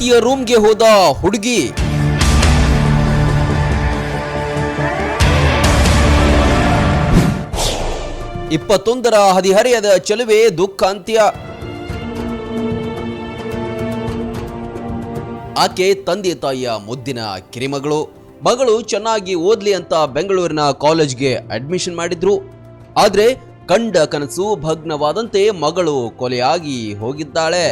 ಸ್ನೇಹಿತಿಯ ರೂಮ್ಗೆ ಹೋದ ಹುಡುಗಿ. ಇಪ್ಪತ್ತೊಂದರ ಹದಿಹರೆಯದ ಚಲುವೆ ದುಃಖ ಅಂತ್ಯ ಆಕೆ ತಂದೆ ತಾಯಿಯ ಮುದ್ದಿನ ಕಿರಿಮಗಳು. ಮಗಳು ಚೆನ್ನಾಗಿ ಓದ್ಲಿ ಅಂತ ಬೆಂಗಳೂರಿನ ಕಾಲೇಜ್ಗೆ ಅಡ್ಮಿಷನ್ ಮಾಡಿದ್ರು. ಆದ್ರೆ ಕಂಡ ಕನಸು ಭಗ್ನವಾದಂತೆ ಮಗಳು ಕೊಲೆಯಾಗಿ ಹೋಗಿದ್ದಾಳೆ.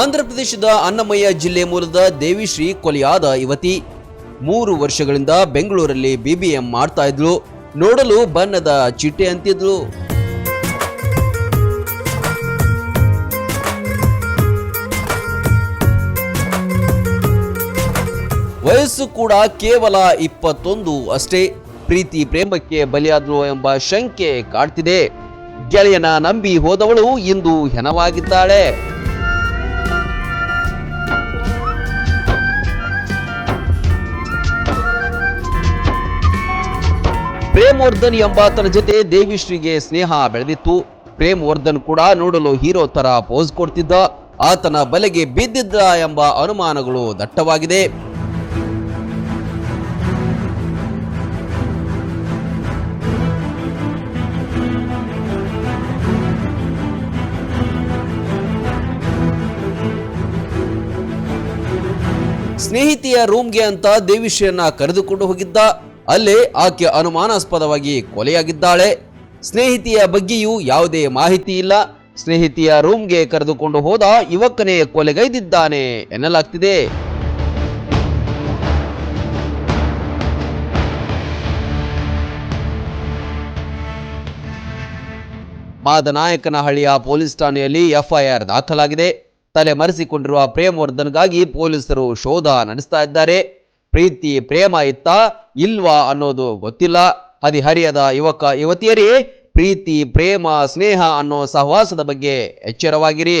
ಆಂಧ್ರಪ್ರದೇಶದ ಅನ್ನಮಯ್ಯ ಜಿಲ್ಲೆ ಮೂಲದ ದೇವಿಶ್ರೀ ಕೊಲೆಯಾದ ಯುವತಿ. ಮೂರು ವರ್ಷಗಳಿಂದ ಬೆಂಗಳೂರಲ್ಲಿ ಬಿಬಿಎಂ ಮಾಡ್ತಾ ಇದ್ಲು. ನೋಡಲು ಬಣ್ಣದ ಚಿಟ್ಟೆ ಅಂತಿದ್ರು ವಯಸ್ಸು ಕೂಡ ಕೇವಲ ಇಪ್ಪತ್ತೊಂದು ಅಷ್ಟೇ. ಪ್ರೀತಿ ಪ್ರೇಮಕ್ಕೆ ಬಲಿಯಾದ್ರು ಎಂಬ ಶಂಕೆ ಕಾಡ್ತಿದೆ. ಗೆಳೆಯನ ನಂಬಿ ಹೋದವಳು ಇಂದು ಹೆಣವಾಗಿದ್ದಾಳೆ. ಪ್ರೇಮ್ ವರ್ಧನ್ ಎಂಬಾತನ ಜೊತೆ ದೇವಿಶ್ರೀಗೆ ಸ್ನೇಹ ಬೆಳೆದಿತ್ತು. ಪ್ರೇಮ್ ವರ್ಧನ್ ಕೂಡ ನೋಡಲು ಹೀರೋ ತರ ಪೋಸ್ ಕೊಡ್ತಿದ್ದ. ಆತನ ಬಲೆಗೆ ಬಿದ್ದಿದ್ದ ಎಂಬ ಅನುಮಾನಗಳು ದಟ್ಟವಾಗಿದೆ. ಸ್ನೇಹಿತೆಯ ರೂಮ್ಗೆ ಅಂತ ದೇವಿಶ್ರೀಯನ್ನ ಕರೆದುಕೊಂಡು ಹೋಗಿದ್ದ. ಅಲ್ಲೇ ಆಕೆ ಅನುಮಾನಾಸ್ಪದವಾಗಿ ಕೊಲೆಯಾಗಿದ್ದಾಳೆ. ಸ್ನೇಹಿತೆಯ ಬಗ್ಗೆಯೂ ಯಾವುದೇ ಮಾಹಿತಿ ಇಲ್ಲ. ಸ್ನೇಹಿತೆಯ ರೂಮ್ಗೆ ಕರೆದುಕೊಂಡು ಹೋದ ಯುವಕನೇ ಕೊಲೆಗೈದಿದ್ದಾನೆ ಎನ್ನಲಾಗ್ತಿದೆ. ಮಾದನಾಯಕನಹಳ್ಳಿಯ ಪೊಲೀಸ್ ಠಾಣೆಯಲ್ಲಿ ಎಫ್ಐಆರ್ ದಾಖಲಾಗಿದೆ. ತಲೆ ಮರೆಸಿಕೊಂಡಿರುವ ಪ್ರೇಮ್ ವರ್ಧನ್ಗಾಗಿ ಪೊಲೀಸರು ಶೋಧ ನಡೆಸ್ತಾ ಇದ್ದಾರೆ. ಪ್ರೀತಿ, ಪ್ರೇಮ ಇತ್ತ ಇಲ್ವಾ ಅನ್ನೋದು ಗೊತ್ತಿಲ್ಲ. ಹದಿಹರಿಯದ ಯುವಕ, ಯುವತಿಯರೇ, ಪ್ರೀತಿ, ಪ್ರೇಮ, ಸ್ನೇಹ ಅನ್ನೋ ಸಹವಾಸದ ಬಗ್ಗೆ ಎಚ್ಚರವಾಗಿರಿ.